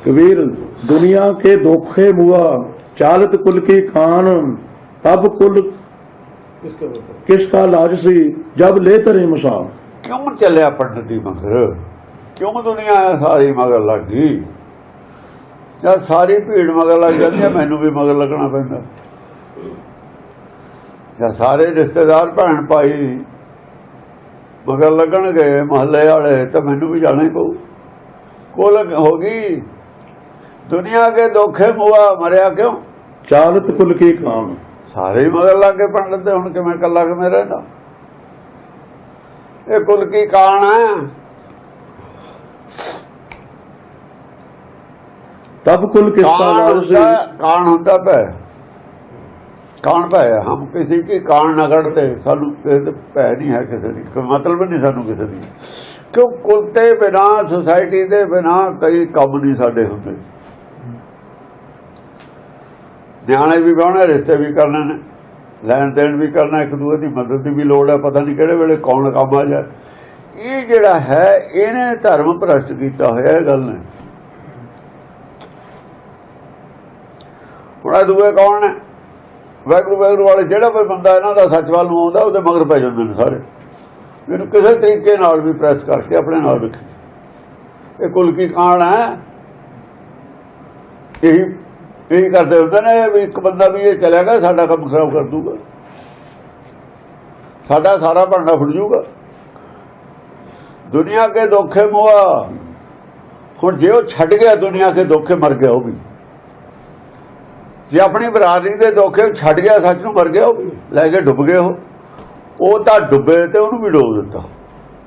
कबीर दुनिया के धोखे मुआ चालत कुल की खान तब कुल किसका लाज सी जब ले तरे मसाल ਕਿਉਂ ਚੱਲਿਆ ਪੰਡਤ ਦੀ ਮਗਰ ਕਿਉਂ ਦੁਨੀਆ ਸਾਰੀ ਮਗਰ ਲੱਗ ਗਈ ਜਦ ਸਾਰੀ ਭੀੜ ਮਗਰ ਲੱਗ ਜਾਂਦੀ ਹੈ ਮੈਨੂੰ ਵੀ ਮਗਰ ਲੱਗਣਾ ਪੈਂਦਾ ਜਦ ਸਾਰੇ ਰਿਸ਼ਤੇਦਾਰ ਭੈਣ ਭਾਈ ਮਗਰ ਲੱਗਣਗੇ ਮਹੱਲੇ ਵਾਲੇ ਤਾਂ ਮੈਨੂੰ ਵੀ ਜਾਣਾ ਹੀ ਪਊ ਕੋਲ ਹੋ ਗਈ ਦੁਨੀਆ ਕੇ ਦੋਖੇ ਮੁਆ ਮਰਿਆ ਕਿਉਂ? ਚਾਲਤ ਕੁਲ ਕੀ ਕਾਮ ਸਾਰੇ ਮਗਰ ਲਾ ਕੇ ਪੜ ਲੈਂਦੇ ਹੁਣ ਕਿਵੇਂ ਕੱਲਾ ਕਿਵੇਂ ਰਹਿਣਾ ਇਹ ਕੁਲ ਕੀ ਕਾਣ ਹੈ? ਤਬ ਕੁਲ ਕਿਸਤਾ ਵਾਰਸ ਕਾਣ ਹੁੰਦਾ ਪੈ ਕਾਣ ਭੈ। ਹਮ ਕਿਸੇ ਕੀ ਕਾਣ ਨਾ ਤੇ ਸਾਨੂੰ ਕਿਸੇ ਪੈ ਨਹੀਂ ਹੈ ਕਿਸੇ ਦੀ ਕੋਈ ਮਤਲਬ ਨਹੀਂ ਸਾਨੂੰ ਕਿਸੇ ਦੀ। ਕਿਉਂ ਕੁਲ ਤੇ ਬਿਨਾ ਸੁਸਾਇਟੀ ਦੇ ਬਿਨਾ ਕਈ ਕੰਮ ਨਹੀਂ ਸਾਡੇ ਹੁੰਦੇ? ਨਿਆਣੇ ਵੀ ਵਿਆਹਣੇ, ਰਿਸ਼ਤੇ ਵੀ ਕਰਨੇ ਨੇ ਲੈਣ ਦੇਣ ਵੀ ਕਰਨਾ, ਇੱਕ ਦੂਜੇ ਦੀ ਮਦਦ ਦੀ ਵੀ ਲੋੜ ਹੈ, ਪਤਾ ਨਹੀਂ ਕਿਹੜੇ ਵੇਲੇ ਕੌਣ ਕੰਮ ਆ ਜਾ ਇਹ ਜਿਹੜਾ ਹੈ, ਇਹਨੇ ਧਰਮ ਭ੍ਰਸ਼ਟ ਕੀਤਾ ਹੋਇਆ ਇਹ ਗੱਲ ਨੇ। ਹੁਣ ਇਹ ਦੂਏ ਕੌਣ ਨੇ? ਵੈਗਰੂ ਵੈਗਰੂ ਵਾਲੇ, ਜਿਹੜਾ ਕੋਈ ਬੰਦਾ ਇਹਨਾਂ ਦਾ ਸੱਚ ਵੱਲ ਨੂੰ ਆਉਂਦਾ, ਉਹਦੇ ਮਗਰ ਪੈ ਜਾਂਦੇ ਨੇ ਸਾਰੇ। ਇਹਨੂੰ ਕਿਸੇ ਤਰੀਕੇ ਨਾਲ ਵੀ ਪ੍ਰੈਸ ਕਰਕੇ ਆਪਣੇ ਨਾਲ ਰੱਖੇ। ਇਹ ਕੁਲ ਕੀ ਕਾਣ ਹੈ? ਇਹੀ ਇਹ ਕਰਦੇ ਹੁੰਦੇ ਨੇ ਵੀ ਇੱਕ ਬੰਦਾ ਵੀ ਇਹ ਚਲਿਆ ਗਿਆ ਸਾਡਾ ਕੰਮ ਖਰਾਬ ਕਰ ਦੂਗਾ। ਸਾਡਾ ਸਾਰਾ ਭਾਂਡਾ ਫੁੱਟ ਜੂਗਾ ਦੁਨੀਆ ਕੇ ਧੋਖੇ ਮੁਆ ਹੁਣ ਜੇ ਉਹ ਛੱਡ ਗਿਆ ਦੁਨੀਆ ਕੇ ਧੋਖੇ ਮਰ ਗਿਆ ਉਹ ਵੀ। ਜੇ ਆਪਣੀ ਬਰਾਦਰੀ ਦੇ ਧੋਖੇ ਛੱਡ ਗਿਆ ਸੱਚ ਨੂੰ ਮਰ ਗਿਆ ਉਹ ਵੀ। ਲੈ ਕੇ ਡੁੱਬ ਗਏ ਉਹ। ਤਾਂ ਡੁੱਬੇ ਤੇ ਉਹਨੂੰ ਵੀ ਡੋਬ ਦਿੱਤਾ।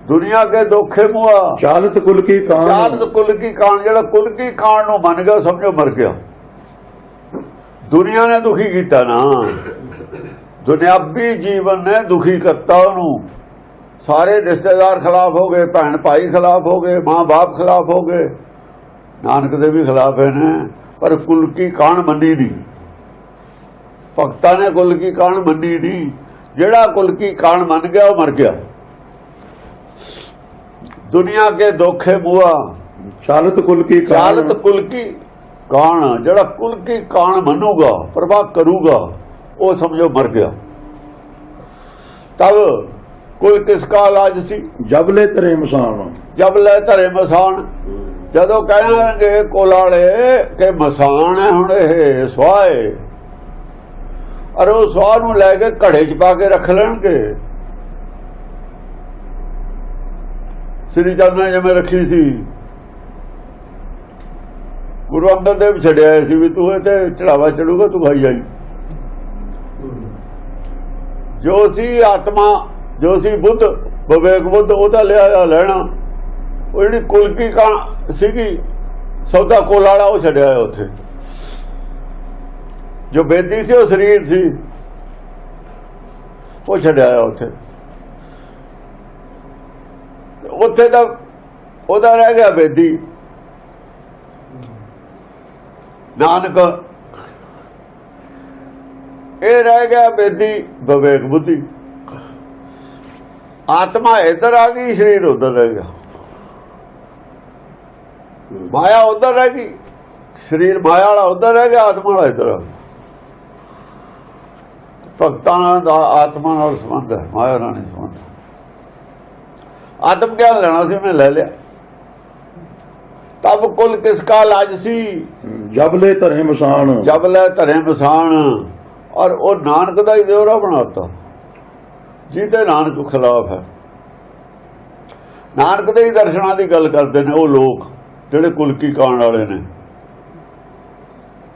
ਦੁਨੀਆ ਕੇ ਧੋਖੇ ਮੁਆ ਚਾਲਤ ਕੁਲ ਕੀ ਕਾਣ? ਚਾਲਤ ਕੁਲ ਕੀ ਕਾਣ? ਜਿਹੜਾ ਕੁਲ ਕੀ ਕਾਣ ਨੂੰ ਮੰਨ ਗਿਆ ਸਮਝੋ ਮਰ ਗਿਆ। ਦੁਨੀਆ ਨੇ ਦੁਖੀ ਕੀਤਾ ਨਾ। ਦੁਨਿਆਵੀ ਜੀਵਨ ਨੇ ਦੁਖੀ ਕਰਤਾ ਉਹਨੂੰ। ਸਾਰੇ ਰਿਸ਼ਤੇਦਾਰ ਖਿਲਾਫ ਹੋ ਗਏ ਭੈਣ ਭਾਈ ਖਿਲਾਫ ਹੋ ਗਏ ਮਾਂ-ਬਾਪ ਖਿਲਾਫ ਹੋ ਗਏ। ਨਾਨਕ ਦੇ ਵੀ ਖਿਲਾਫ ਨੇ ਪਰ ਕੁਲ ਕੀ ਕਾਣ ਮੰਨੀ ਨਹੀਂ। ਭਗਤਾਂ ਨੇ ਕੁਲ ਕੀ ਕਾਣ ਮੰਨੀ ਨਹੀਂ। ਜਿਹੜਾ ਕੁਲ ਕੀ ਕਾਣ ਮੰਨ ਗਿਆ ਉਹ ਮਰ ਗਿਆ। ਦੁਨੀਆ ਕੇ ਦੋਖੇ ਬੁਆ। ਚਾਲਤ ਕੁਲ ਕੀ ਚਾਲਤ ਕੁਲ ਕੀ ਕਾਣ ਜਿਹੜਾ ਕੁਲ ਕੀ ਕਾਣ ਮੰਨੂਗਾ ਪ੍ਰਭਾ ਕਰੂਗਾ ਉਹ ਸਮਝੋ ਮਰ ਗਿਆ। ਤਬ ਕੋਈ ਕਿਸ ਕਾ ਲਾਜ ਸੀ? ਜਬ ਲੈ ਤਰੇ ਮਸਾਨ ਜਬ ਲੈ ਤਰੇ ਮਸਾਨ ਜਦੋਂ ਕਹਿਣਗੇ ਕੋਲਾਲੇ ਕਿ ਮਸਾਨ ਹੈ ਹੁਣ ਇਹ ਸਵਾਏ ਅਰ ਉਹ ਸਵਾਹ ਨੂੰ ਲੈ ਕੇ ਘੜੇ 'ਚ ਪਾ ਕੇ ਰੱਖ ਲੈਣਗੇ। ਸ੍ਰੀ ਚੰਦ ਨੇ ਜਿਵੇਂ ਰੱਖੀ ਸੀ ਗੁਰੂ ਅੰਗਦ ਦੇਵ ਛੱਡਿਆ ਹੋਇਆ ਸੀ ਵੀ ਤੂੰ ਇਹ ਤੇ ਚੜਾਵਾ ਚੜੂਗਾ, ਤੂੰ ਭਾਈ ਜਾਈ ਜੋ ਸੀ ਆਤਮਾ, ਜੋ ਸੀ ਬੁੱਧ, ਵਿਵੇਕ ਬੁੱਧ, ਉਹਦਾ ਲਿਆ ਲੈਣਾ। ਉਹ ਜਿਹੜੀ ਕੁਲਕੀ ਕਾਂ ਸੀਗੀ, ਸੌਦਾ ਕੋਲ ਵਾਲਾ ਉਹ ਛੱਡਿਆ ਹੋਇਆ ਉੱਥੇ। ਜੋ ਬੇਦੀ ਸੀ, ਉਹ ਸਰੀਰ ਸੀ, ਉਹ ਛੱਡਿਆ ਹੋਇਆ ਉੱਥੇ। ਉੱਥੇ ਦਾ ਉਹਦਾ ਰਹਿ ਗਿਆ ਬੇਦੀ। ਨਾਨਕ। ਇਹ ਰਹਿ ਗਿਆ ਬੇਦੀ ਵਿਵੇਕ ਬੁੱਧੀ। ਆਤਮਾ ਇੱਧਰ ਆ ਗਈ, ਸਰੀਰ ਉੱਧਰ ਰਹਿ ਗਿਆ। ਮਾਇਆ ਉੱਧਰ ਰਹਿ ਗਈ, ਸਰੀਰ ਮਾਇਆ ਵਾਲਾ ਉੱਧਰ ਰਹਿ ਗਿਆ, ਆਤਮਾ ਵਾਲਾ ਇੱਧਰ ਆ ਗਿਆ। ਭਗਤਾਂ ਦਾ ਆਤਮਾ ਨਾਲ ਸੰਬੰਧ ਹੈ, ਮਾਇਆ ਨਾਲ ਨਹੀਂ ਸੰਬੰਧ। ਆਤਮ ਗਿਆਨ ਲੈਣਾ ਸੀ, ਮੈਂ ਲੈ ਲਿਆ। ਸਭ ਕੁਲ ਕਿਸ ਕਾ ਲਾਜ ਸੀ? ਜਬਲੇ ਧਰੇ ਮਸਾਨ। ਜਬਲੇ ਧਰੇ ਮਸਾਨ। ਔਰ ਉਹ ਨਾਨਕ ਦਾ ਹੀ ਦੇਵਰਾ ਬਣਾਤਾ। ਜਿਹਦੇ ਨਾਨਕ ਖਿਲਾਫ ਹੈ। ਨਾਨਕ ਦੇ ਹੀ ਦਰਸ਼ਨਾਂ ਦੀ ਗੱਲ ਕਰਦੇ ਨੇ ਉਹ ਲੋਕ ਜਿਹੜੇ ਕੁਲਕੀ ਕਾਣ ਵਾਲੇ ਨੇ।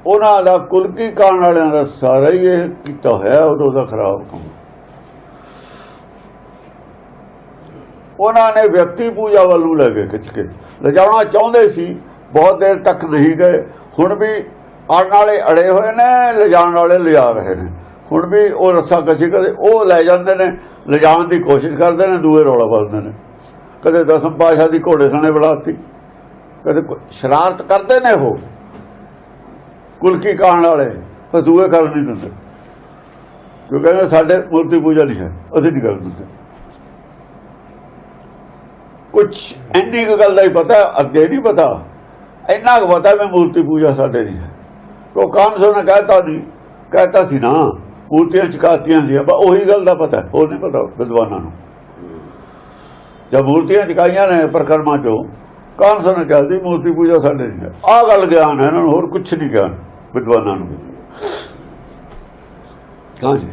ਉਹਨਾਂ ਦਾ ਕੁਲਕੀ ਕਾਣ ਵਾਲਿਆਂ ਦਾ ਸਾਰਾ ਹੀ ਇਹ ਕੀਤਾ ਹੋਇਆ ਉਹਦਾ ਖਰਾਬ ਕੰਮ। ਉਹਨਾਂ ਨੇ ਵਿਅਕਤੀ ਪੂਜਾ ਵੱਲ ਨੂੰ ਲੈ ਕੇ ਖਿੱਚ ਕੇ ਲਿਜਾਉਣਾ ਚਾਹੁੰਦੇ ਸੀ, ਬਹੁਤ ਦੇਰ ਤੱਕ ਨਹੀਂ ਗਏ। ਹੁਣ ਵੀ ਆਉਣ ਵਾਲੇ ਅੜੇ ਹੋਏ ਨੇ, ਲਿਜਾਣ ਵਾਲੇ ਲਿਜਾ ਰਹੇ ਨੇ। ਹੁਣ ਵੀ ਉਹ ਰੱਸਾ ਕਸ਼ੀ ਕਦੇ ਉਹ ਲੈ ਜਾਂਦੇ ਨੇ, ਲਿਜਾਣ ਦੀ ਕੋਸ਼ਿਸ਼ ਕਰਦੇ ਨੇ, ਦੂਏ ਰੌਲਾ ਪਾਉਂਦੇ ਨੇ। ਕਦੇ ਦਸਮ ਪਾਸ਼ਾ ਦੀ ਘੋੜੇ ਸਣੇ ਬੁਲਾਤੀ, ਕਦੇ ਸ਼ਰਾਰਤ ਕਰਦੇ ਨੇ ਉਹ, ਕੁਲਕੀ ਕਾਣ ਵਾਲੇ, ਪਰ ਦੂਏ ਕਰ ਨਹੀਂ ਦਿੰਦੇ। ਕਿਉਂਕਿ ਕਹਿੰਦੇ ਸਾਡੇ ਮੂਰਤੀ ਪੂਜਾ ਨਹੀਂ ਹੈ, ਅਸੀਂ ਨਹੀਂ ਕਰ ਦਿੰਦੇ। ਕੁਝ ਇੰਨੀ ਕੁ ਗੱਲ ਦਾ ਹੀ ਪਤਾ ਅੱਗੇ ਨਹੀਂ ਪਤਾ। ਇੰਨਾ ਕੁ ਪਤਾ ਵੀ ਮੂਰਤੀ ਪੂਜਾ ਸਾਡੇ ਦੀ ਹੈ। ਉਹ ਕਾਂਸੋ ਨੇ ਕਹਿਤਾ ਨਹੀਂ ਕਹਿਤਾ ਸੀ ਨਾ ਮੂਰਤੀਆਂ ਚਕਾਤੀਆਂ ਸੀ ਬਸ ਉਹੀ ਗੱਲ ਦਾ ਪਤਾ ਹੈ, ਹੋਰ ਨਹੀਂ ਪਤਾ ਵਿਦਵਾਨਾਂ ਨੂੰ। ਜਦ ਮੂਰਤੀਆਂ ਚਕਾਈਆਂ ਨੇ ਪ੍ਰਕਰਮਾ ਚੋਂ ਕਾਂਸੋ ਨੇ ਕਿਹਾ ਸੀ ਮੂਰਤੀ ਪੂਜਾ ਸਾਡੇ ਦੀ ਹੈ। ਆਹ ਗੱਲ ਗਿਆਨ ਹੈ ਇਹਨਾਂ ਨੂੰ ਹੋਰ ਕੁਝ ਨਹੀਂ ਗਿਆਨ ਵਿਦਵਾਨਾਂ ਨੂੰ। ਹਾਂਜੀ